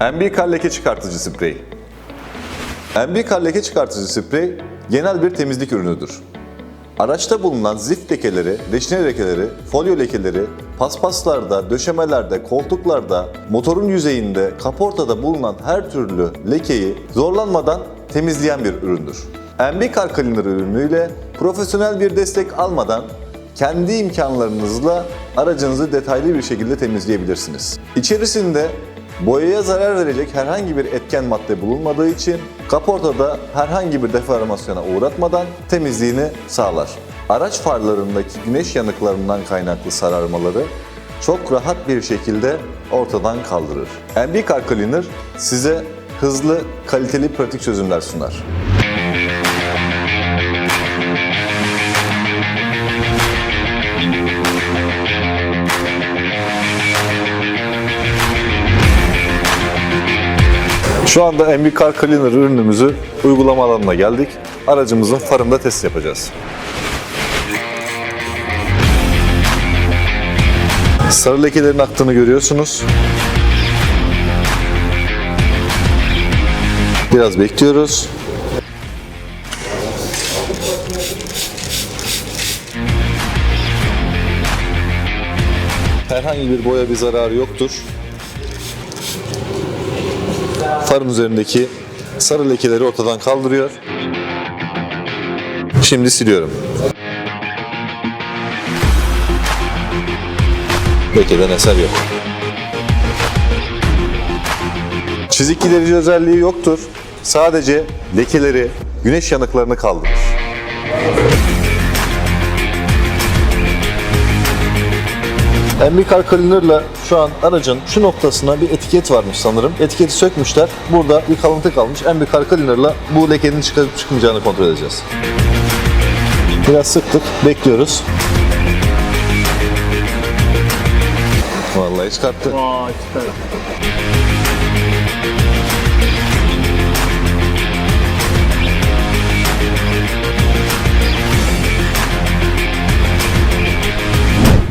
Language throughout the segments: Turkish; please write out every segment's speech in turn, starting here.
MB leke çıkartıcı sprey. MB leke çıkartıcı sprey genel bir temizlik ürünüdür. Araçta bulunan zift lekeleri, reçine lekeleri, folyo lekeleri, paspaslarda, döşemelerde, koltuklarda, motorun yüzeyinde, kaportada bulunan her türlü lekeyi zorlanmadan temizleyen bir üründür. MB Car Cleaner ürünüyle profesyonel bir destek almadan kendi imkanlarınızla aracınızı detaylı bir şekilde temizleyebilirsiniz. İçerisinde boyaya zarar verecek herhangi bir etken madde bulunmadığı için kaportada herhangi bir deformasyona uğratmadan temizliğini sağlar. Araç farlarındaki güneş yanıklarından kaynaklı sararmaları çok rahat bir şekilde ortadan kaldırır. MB Car Cleaner size hızlı, kaliteli, pratik çözümler sunar. Şu anda MB Car Cleaner ürünümüzü uygulama alanına geldik. Aracımızın farında test yapacağız. Sarı lekelerin aktığını görüyorsunuz. Biraz bekliyoruz. Herhangi bir boya bir zararı yoktur. Farın üzerindeki sarı lekeleri ortadan kaldırıyor. Şimdi siliyorum. Lekeden eser yok. Çizik giderici özelliği yoktur. Sadece lekeleri, güneş yanıklarını kaldırır. Car Cleaner'la şu an aracın şu noktasına bir etiket varmış sanırım. Etiketi sökmüşler. Burada bir kalıntı kalmış. Car Cleaner'la bu lekenin çıkarıp çıkmayacağını kontrol edeceğiz. Biraz sıktık. Bekliyoruz. Vallahi çıkarttı. Vay süper.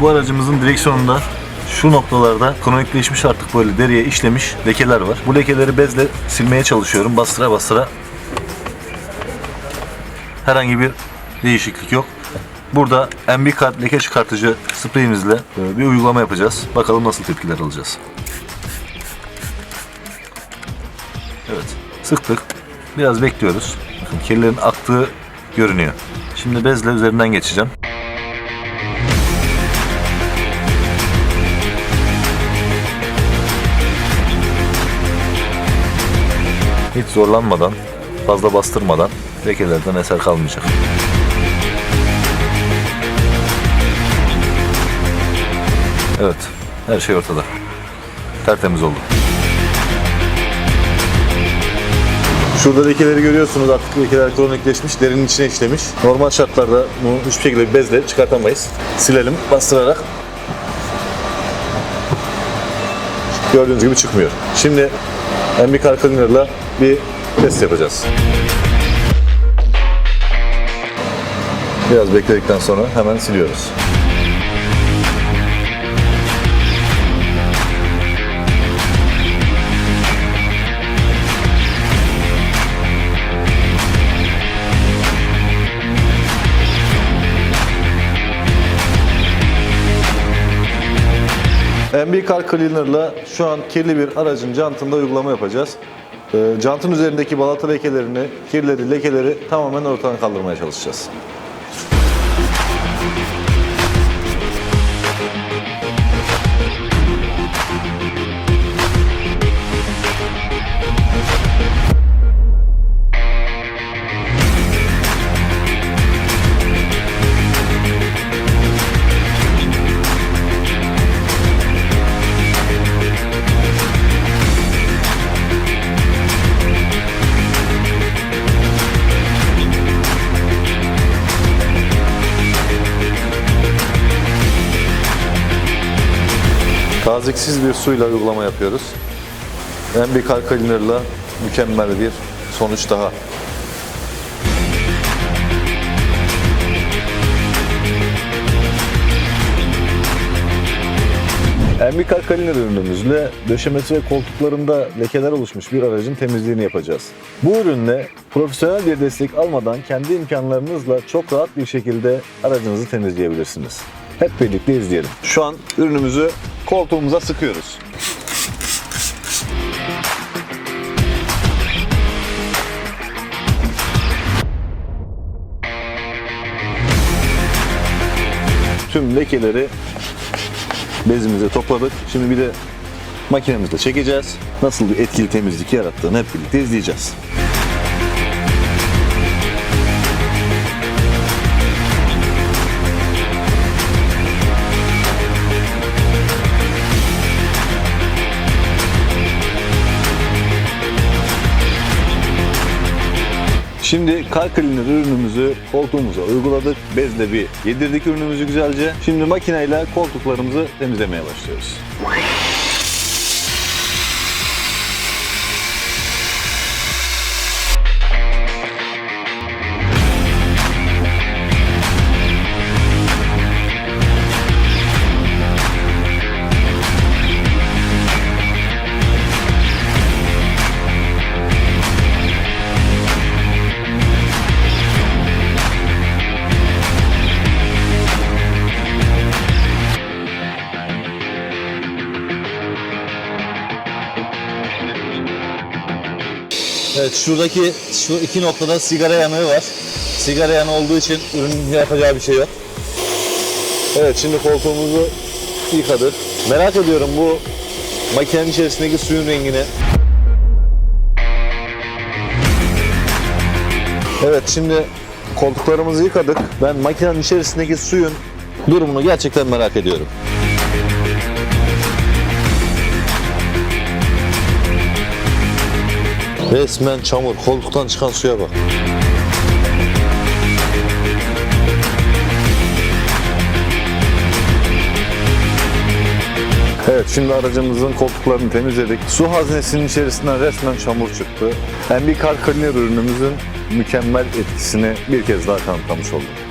Bu aracımızın direksiyonunda şu noktalarda kronikleşmiş artık böyle deriye işlemiş lekeler var. Bu lekeleri bezle silmeye çalışıyorum bastıra bastıra. Herhangi bir değişiklik yok. Burada MB kart leke çıkartıcı spreyimizle bir uygulama yapacağız. Bakalım nasıl tepkiler alacağız. Evet, sıktık. Biraz bekliyoruz. Bakın kirlerin aktığı görünüyor. Şimdi bezle üzerinden geçeceğim. Hiç zorlanmadan, fazla bastırmadan lekelerden eser kalmayacak. Evet, her şey ortada. Tertemiz oldu. Şurada lekeleri görüyorsunuz artık lekeler kronikleşmiş, derinin içine işlemiş. Normal şartlarda bunu hiçbir şekilde bir bezle çıkartamayız. Silelim bastırarak. Gördüğünüz gibi çıkmıyor. Şimdi MB Car Cleaner'la bir test yapacağız. Biraz bekledikten sonra hemen siliyoruz. MB Car Cleaner'la şu an kirli bir aracın jantında uygulama yapacağız. Jantın üzerindeki balata lekelerini, kirleri, lekeleri tamamen ortadan kaldırmaya çalışacağız. Taziksiz bir suyla uygulama yapıyoruz. MB Car Cleaner'la mükemmel bir sonuç daha. Embikar Kaliner ürünümüzle döşemesi ve koltuklarında lekeler oluşmuş bir aracın temizliğini yapacağız. Bu ürünle profesyonel bir destek almadan kendi imkanlarınızla çok rahat bir şekilde aracınızı temizleyebilirsiniz. Hep birlikte izleyelim. Şu an ürünümüzü koltuğumuza sıkıyoruz. Tüm lekeleri bezimize topladık. Şimdi bir de makinemizle çekeceğiz. Nasıl bir etkili temizlik yarattığını hep birlikte izleyeceğiz. Şimdi kar cleaner ürünümüzü koltuğumuza uyguladık. Bezle bir yedirdik ürünümüzü güzelce. Şimdi makineyle koltuklarımızı temizlemeye başlıyoruz. Evet şuradaki şu iki noktada sigara yanığı var. Sigara yanığı olduğu için ürünün yapacağı bir şey yok. Evet şimdi koltuğumuzu yıkadık. Merak ediyorum bu makinenin içerisindeki suyun rengini. Evet şimdi koltuklarımızı yıkadık. Ben makinenin içerisindeki suyun durumunu gerçekten merak ediyorum. Resmen çamur. Koltuktan çıkan suya bak. Evet şimdi aracımızın koltuklarını temizledik. Su haznesinin içerisinden resmen çamur çıktı. MB Car Cleaner ürünümüzün mükemmel etkisini bir kez daha kanıtlamış olduk.